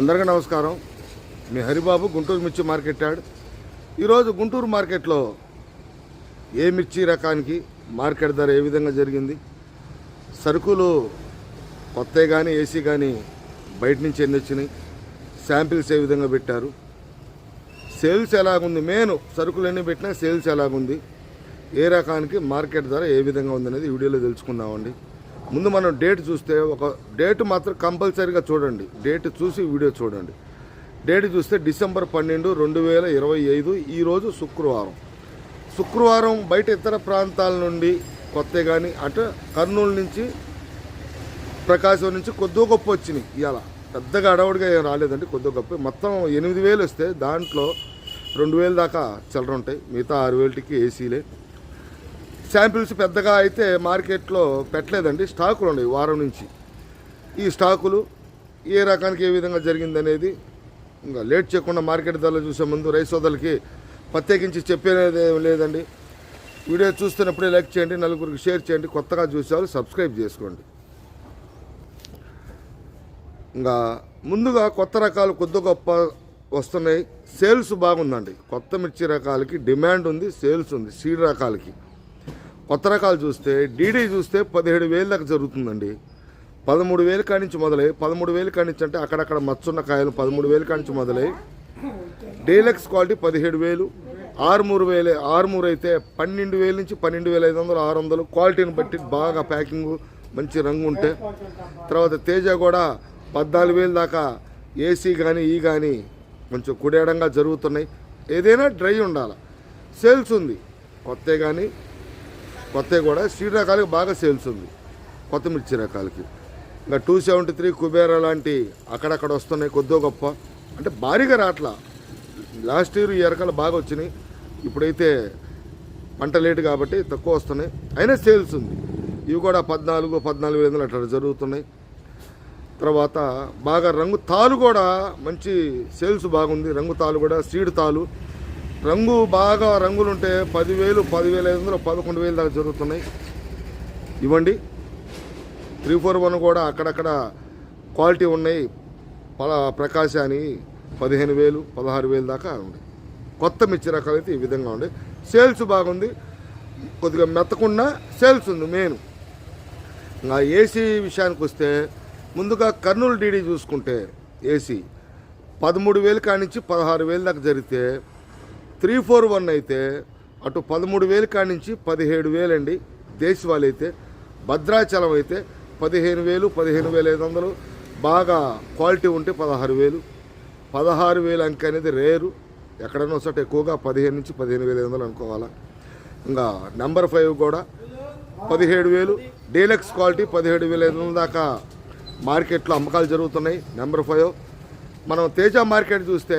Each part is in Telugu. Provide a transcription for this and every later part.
అందరికీ నమస్కారం. మీ హరిబాబు గుంటూరు మిర్చి మార్కెట్ యాడ్. ఈరోజు గుంటూరు మార్కెట్లో ఏ మిర్చి రకానికి మార్కెట్ ధర ఏ విధంగా జరిగింది? సరుకులు కొత్త కానీ ఏసీ కానీ బయట నుంచి ఎన్ని వచ్చినాయి? శాంపిల్స్ ఏ విధంగా పెట్టారు? సేల్స్ ఎలాగుంది? మెయిన్ సరుకులు ఎన్ని పెట్టినా సేల్స్ ఎలాగుంది? ఏ రకానికి మార్కెట్ ధర ఏ విధంగా ఉందనేది అనేది వీడియోలో తెలుసుకుందామండి. ముందు మనం డేట్ చూస్తే ఒక డేట్ మాత్రం కంపల్సరీగా చూడండి. డేట్ చూసి వీడియో చూడండి. డేట్ చూస్తే డిసెంబర్ పన్నెండు రెండు వేల ఇరవై ఐదు ఈరోజు శుక్రవారం. శుక్రవారం బయట ఇతర ప్రాంతాల నుండి కొత్త కానీ అటు కర్నూలు నుంచి ప్రకాశం నుంచి కొద్దిగా గొప్ప వచ్చినాయి ఇలా పెద్దగా అడవుడిగా ఏం రాలేదండి కొద్దిగా గొప్ప. మొత్తం ఎనిమిది వేలు వస్తే దాంట్లో రెండు వేలు దాకా చిల్లర ఉంటాయి. మిగతా ఆరు వేలకి ఏసీలే. శాంపిల్స్ పెద్దగా అయితే మార్కెట్లో పెట్టలేదండి. స్టాకులు ఉన్నాయి వారం నుంచి. ఈ స్టాకులు ఏ రకానికి ఏ విధంగా జరిగిందనేది ఇంకా లేట్ చేయకుండా మార్కెట్ ధరలు చూసే ముందు రైస్ సోదరులకి ప్రత్యేకించి చెప్పేది లేదండి. వీడియో చూస్తున్నప్పుడే లైక్ చేయండి నలుగురికి షేర్ చేయండి కొత్తగా చూసేవాళ్ళు సబ్స్క్రైబ్ చేసుకోండి. ఇంకా ముందుగా కొత్త రకాలు కొద్ది గొప్ప వస్తున్నాయి. సేల్స్ బాగుందండి. కొత్త మిర్చి రకాలకి డిమాండ్ ఉంది సేల్స్ ఉంది సీడ్ రకాలకి. కొత్త రకాలు చూస్తే డీడీ చూస్తే పదిహేడు వేలు దాకా జరుగుతుందండి. పదమూడు వేలు కానించి మొదలై పదమూడు వేలు కానించి అంటే అక్కడక్కడ మచ్చున్న కాయలు పదమూడు వేలు కానించి మొదలై డీలక్స్ క్వాలిటీ పదిహేడు వేలు ఆరుమూరు వేలే ఆరుమూరు అయితే పన్నెండు వేల నుంచి పన్నెండు వేల ఐదు వందలు ఆరు వందలు. క్వాలిటీని బట్టి బాగా ప్యాకింగ్ మంచి రంగు ఉంటే. తర్వాత తేజ కూడా పద్నాలుగు వేలు దాకా ఏసీ కానీ ఈ కానీ కొంచెం కుడేడంగా జరుగుతున్నాయి. ఏదైనా డ్రై ఉండాలి. సేల్స్ ఉంది. కొత్త కానీ కొత్తవి కూడా సీడ్ రకాలకి బాగా సేల్స్ ఉంది. కొత్త మిర్చి రకాలకి. ఇంకా టూ సెవెంటీ త్రీ కుబేరా లాంటి అక్కడక్కడ వస్తున్నాయి కొద్దో గొప్ప. అంటే భారీగా రాట్లా. లాస్ట్ ఇయర్ ఈ రకాలు బాగా వచ్చినాయి. ఇప్పుడైతే పంట లేటు కాబట్టి తక్కువ వస్తున్నాయి. అయినా సేల్స్ ఉంది. ఇవి కూడా పద్నాలుగు పద్నాలుగు వేల అట్లా జరుగుతున్నాయి. తర్వాత బాగా రంగు తాలు కూడా మంచి సేల్స్ బాగుంది. రంగు తాలు కూడా సీడ్ తాలు. రంగు బాగా రంగులు ఉంటే పదివేలు పదివేల ఐదు వందలు పదకొండు వేలు దాకా జరుగుతున్నాయి. ఇవ్వండి. త్రీ ఫోర్ వన్ కూడా అక్కడక్కడ క్వాలిటీ ఉన్నాయి. పల ప్రకాశ అని పదిహేను వేలు పదహారు వేలు దాకా ఉంది. కొత్త మిర్చి రకాలు అయితే ఈ విధంగా ఉండే సేల్స్ బాగుంది. కొద్దిగా మెత్తకుండా సేల్స్ ఉంది మెయిన్. ఇంకా ఏసీ విషయానికి వస్తే ముందుగా కర్నూలు డీడీ చూసుకుంటే ఏసీ పదమూడు వేలు కానించి పదహారు వేలు దాకా జరిగితే త్రీ ఫోర్ వన్ అయితే అటు పదమూడు వేలు కానించి పదిహేడు వేలండి. దేశవాళీ అయితే. భద్రాచలం అయితే పదిహేను వేలు పదిహేను వేల ఐదు వందలు. బాగా క్వాలిటీ ఉంటే పదహారు వేలు. పదహారు వేలు అంకె అనేది రేరు. ఎక్కడైనా ఒకసారి ఎక్కువగా పదిహేను నుంచి పదిహేను వేల ఐదు వందలు అనుకోవాలా. ఇంకా నెంబర్ ఫైవ్ కూడా పదిహేడు వేలు. డీలక్స్ క్వాలిటీ పదిహేడు వేల ఐదు వందల దాకా మార్కెట్లో అమ్మకాలు జరుగుతున్నాయి. Number five. మనం తేజ మార్కెట్ చూస్తే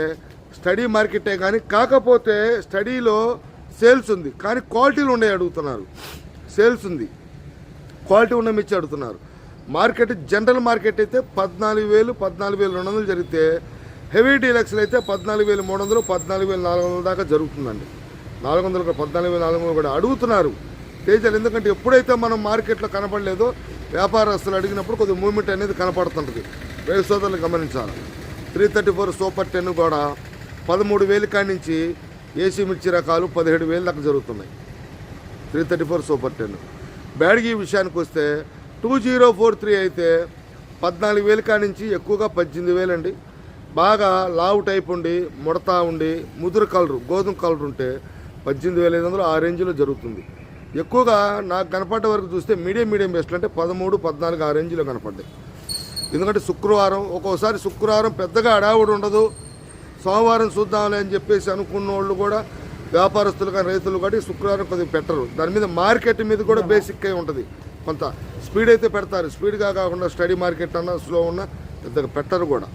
స్టడీ మార్కెటే కానీ కాకపోతే స్టడీలో సేల్స్ ఉంది. కానీ క్వాలిటీలు ఉండే అడుగుతున్నారు. సేల్స్ ఉంది. క్వాలిటీ ఉన్న మిర్చి అడుగుతున్నారు. మార్కెట్ జనరల్ మార్కెట్ అయితే పద్నాలుగు వేలు పద్నాలుగు వేలు రెండు వందలు జరిగితే హెవీ డీలక్స్లు అయితే పద్నాలుగు వేలు మూడు వందలు పద్నాలుగు వేలు నాలుగు వందల దాకా జరుగుతుందండి. నాలుగు వందలు కూడా పద్నాలుగు వేలు నాలుగు వందలు కూడా అడుగుతున్నారు. తేజాలు ఎందుకంటే ఎప్పుడైతే మనం మార్కెట్లో కనపడలేదో వ్యాపారస్తులు అడిగినప్పుడు కొద్దిగా మూమెంట్ అనేది కనపడుతుంటుంది. రైతు సోదరులు గమనించాలి. Three thirty four super ten కూడా పదమూడు వేలు కాడి నుంచి ఏసీ మిర్చి రకాలు పదిహేడు వేలు దాకా జరుగుతున్నాయి. Three thirty four super ten. Byadgi విషయానికి వస్తే టూ జీరో ఫోర్ త్రీ అయితే పద్నాలుగు వేలు కాడి నుంచి ఎక్కువగా పద్దెనిమిది వేలండి బాగా లావు టైప్ ఉండి ముడతా ఉండి ముదురు కలరు గోధుమ కలర్ ఉంటే పద్దెనిమిది వేల ఐదు వందలు ఆ రేంజ్లో జరుగుతుంది. ఎక్కువగా నాకు కనపడ్డ వరకు చూస్తే మీడియం మీడియం బెస్ట్లు అంటే పదమూడు పద్నాలుగు ఆ రేంజ్లో కనపడ్డాయి. ఎందుకంటే శుక్రవారం ఒక్కోసారి శుక్రవారం పెద్దగా అడావుడు ఉండదు. సోమవారం చూద్దాంలే అని చెప్పేసి అనుకున్న వాళ్ళు కూడా వ్యాపారస్తులు కానీ రైతులు కానీ శుక్రవారం కొద్దిగా పెట్టరు. దాని మీద మార్కెట్ మీద కూడా బేసిక్ అయి ఉంటుంది. కొంత స్పీడ్ అయితే పెడతారు. స్పీడ్గా కాకుండా స్టడీ మార్కెట్ అన్నా స్లో ఉన్నా పెద్దగా పెట్టరు కూడా.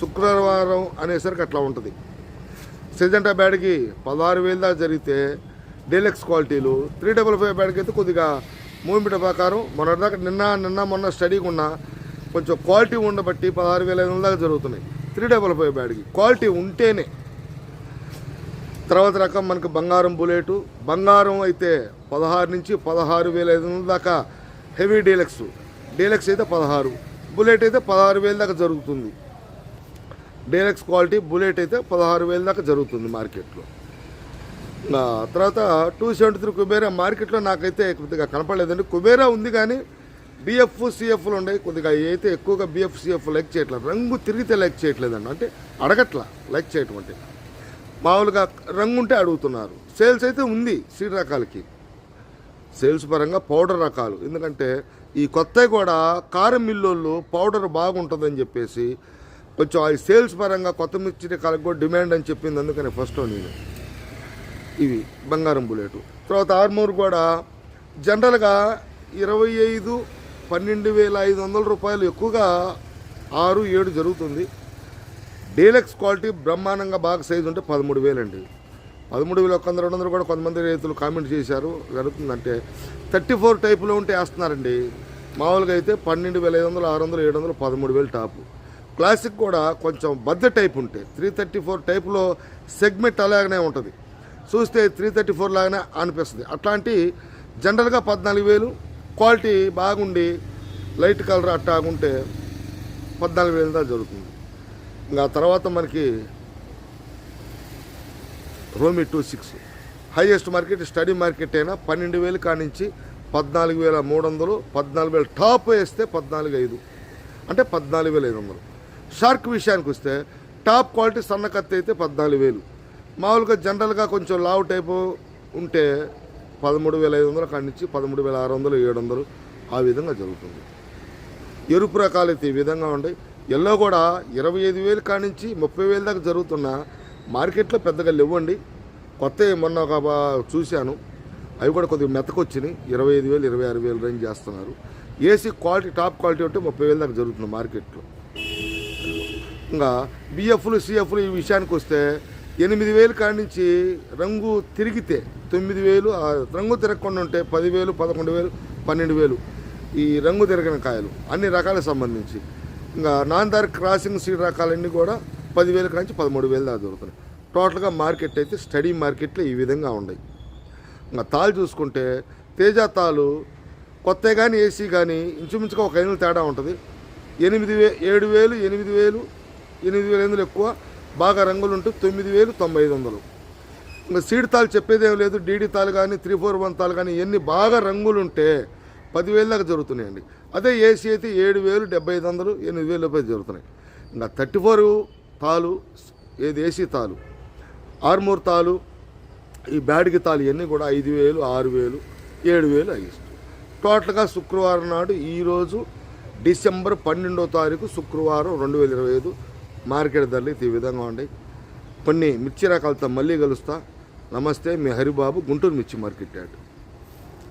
శుక్రవారం అనేసరికి అట్లా ఉంటుంది. సిజెంటా బ్యాడ్కి పదహారు వేలు దాకా జరిగితే డీలక్స్ క్వాలిటీలు త్రీ డబల్ ఫైవ్ బ్యాడ్కి అయితే కొద్దిగా మూమెంట్ ప్రకారం మొన్నటిదాకా నిన్న నిన్న మొన్న స్టడీగా ఉన్న కొంచెం క్వాలిటీ ఉండబట్టి పదహారు వేల ఐదు వందల దాకా జరుగుతున్నాయి. త్రీ డబల్ ఫైవ్ బ్యాడ్కి. క్వాలిటీ ఉంటేనే. తర్వాత రకం మనకు బంగారం బుల్లెట్ బంగారం అయితే పదహారు నుంచి పదహారు వేల ఐదు వందల దాకా హెవీ డీలక్స్. డీలక్స్ అయితే పదహారు. బుల్లెట్ అయితే పదహారు వేల దాకా జరుగుతుంది. డీలక్స్ క్వాలిటీ బుల్లెట్ అయితే పదహారు వేల దాకా జరుగుతుంది మార్కెట్లో. తర్వాత టూ సెవెంటీ త్రీ కుబేరా మార్కెట్లో నాకైతే కొద్దిగా కనపడలేదండి. కుబేరా ఉంది కానీ బిఎఫ్ సిఎఫ్లు ఉన్నాయి కొద్దిగా అయితే ఎక్కువగా బిఎఫ్ సిఎఫ్ లైక్ చేయట్లేదు. రంగు తిరిగితే లైక్ చేయట్లేదండి. అంటే అడగట్లా లైక్ చేయటం అంటే మామూలుగా రంగు ఉంటే అడుగుతున్నారు. సేల్స్ అయితే ఉంది సీడ్ రకాలకి. సేల్స్ పరంగా పౌడర్ రకాలు. ఎందుకంటే ఈ కొత్తవి కూడా కారం మిల్లోళ్ళు పౌడర్ బాగుంటుందని చెప్పేసి కొంచెం ఆ సేల్స్ పరంగా కొత్త మిర్చి రకాలకు కూడా డిమాండ్ అని చెప్పింది. అందుకని ఫస్ట్ నేను ఇవి బంగారం బుల్లెటు. తర్వాత ఆర్మూర్ కూడా జనరల్గా ఇరవై ఐదు పన్నెండు వేల ఐదు వందల రూపాయలు ఎక్కువగా ఆరు ఏడు జరుగుతుంది. డీలక్స్ క్వాలిటీ బ్రహ్మాండంగా బాగా సైజు ఉంటే పదమూడు వేలండి. పదమూడు వేల ఒక వంద రెండు వందలు కూడా కొంతమంది రైతులు కామెంట్ చేశారు. జరుగుతుందంటే థర్టీ ఫోర్ టైపులో ఉంటే వేస్తున్నారండి. మామూలుగా అయితే పన్నెండు వేల ఐదు వందలు ఆరు వందలు ఏడు వందలు పదమూడు వేలు టాపు. క్లాసిక్ కూడా కొంచెం బద్ద టైప్ ఉంటే త్రీ థర్టీ ఫోర్ టైపులో సెగ్మెంట్ అలాగనే ఉంటుంది. చూస్తే త్రీ థర్టీ ఫోర్ లాగానే అనిపిస్తుంది. అట్లాంటి జనరల్గా పద్నాలుగు వేలు క్వాలిటీ బాగుండి లైట్ కలర్ అట్టాగుంటే పద్నాలుగు వేలు దాకా జరుగుతుంది. ఇంకా తర్వాత మనకి రోమి two six. Highest market steady market అయినా పన్నెండు వేలు కానించి పద్నాలుగు వేల మూడు వందలు పద్నాలుగు వేలు టాప్ వేస్తే పద్నాలుగు ఐదు. అంటే పద్నాలుగు వేల ఐదు వందలు. షార్క్ విషయానికి వస్తే టాప్ క్వాలిటీ సన్న కత్తి అయితే పద్నాలుగు వేలు. మామూలుగా జనరల్గా కొంచెం లావు టైపు ఉంటే పదమూడు వేల ఐదు వందలు కానించి పదమూడు వేల ఆరు వందలు ఏడు వందలు ఆ విధంగా జరుగుతుంది. ఎరుపు రకాలు అయితే ఈ విధంగా ఉండేవి ఎల్లో కూడా ఇరవై ఐదు వేలు కానించి ముప్పై వేలు దాకా జరుగుతున్న మార్కెట్లో పెద్దగా లేవండి. కొత్త మొన్న ఒక బా- చూశాను. అవి కూడా కొద్దిగా మెత్తకొచ్చినాయి ఇరవై ఐదు వేలు ఇరవై ఆరు వేలు రేంజ్ చేస్తున్నారు. ఏసీ క్వాలిటీ టాప్ క్వాలిటీ ఉంటే ముప్పై వేలు దాకా జరుగుతుంది మార్కెట్లో. ఇంకా బిఎఫ్లు సిఎఫ్లు ఈ విషయానికి వస్తే ఎనిమిది వేలు కాడి నుంచి రంగు తిరిగితే తొమ్మిది వేలు రంగు తిరగకుండా ఉంటే పదివేలు పదకొండు వేలు పన్నెండు వేలు ఈ రంగు తిరగని కాయలు అన్ని రకాలకు సంబంధించి. ఇంకా నాన్ దారి క్రాసింగ్ సీడ్ రకాలన్నీ కూడా పదివేలు కాంచి పదమూడు వేలు దాకా దొరుకుతున్నాయి. టోటల్గా మార్కెట్ అయితే స్టడీ మార్కెట్లో ఈ విధంగా ఉన్నాయి. ఇంకా తాళ్ళు చూసుకుంటే తేజ తాలు కొత్త కానీ ఏసీ కానీ ఇంచుమించుగా ఒక ఐదు తేడా ఉంటుంది. ఎనిమిది వే ఏడు వేలు ఎనిమిది వేలు ఎనిమిది వేల ఎనిమిది ఎక్కువ? బాగా రంగులు ఉంటే తొమ్మిది వేలు తొంభై ఐదు వందలు. ఇంకా సీడ్ తాలు చెప్పేదేం లేదు డీడీ తాలు కానీ త్రీ ఫోర్ వన్ తాలు కానీ ఎన్ని బాగా రంగులు ఉంటే పదివేలు దాకా జరుగుతున్నాయండి. అదే ఏసీ అయితే ఏడు వేలు డెబ్బై ఐదు వందలు ఎనిమిది వేలు రూపాయలు జరుగుతున్నాయి. ఇంకా థర్టీ ఫోర్ తాలు ఏది ఏసీ తాలు ఆర్మూర్ తాలు ఈ బ్యాడ్కి తాలు ఇవన్నీ కూడా ఐదు వేలు ఆరు వేలు ఏడు వేలు అయిస్తాయి టోటల్గా శుక్రవారం నాడు ఈరోజు డిసెంబర్ పన్నెండో తారీఖు శుక్రవారం రెండు వేల ఇరవై ఐదు మార్కెట్ ధరలు ఈ విధంగా ఉన్నాయి కొన్ని మిర్చి రకాలతో మళ్ళీ కలుస్తా. నమస్తే మీ హరిబాబు గుంటూరు మిర్చి మార్కెట్ యాడ్.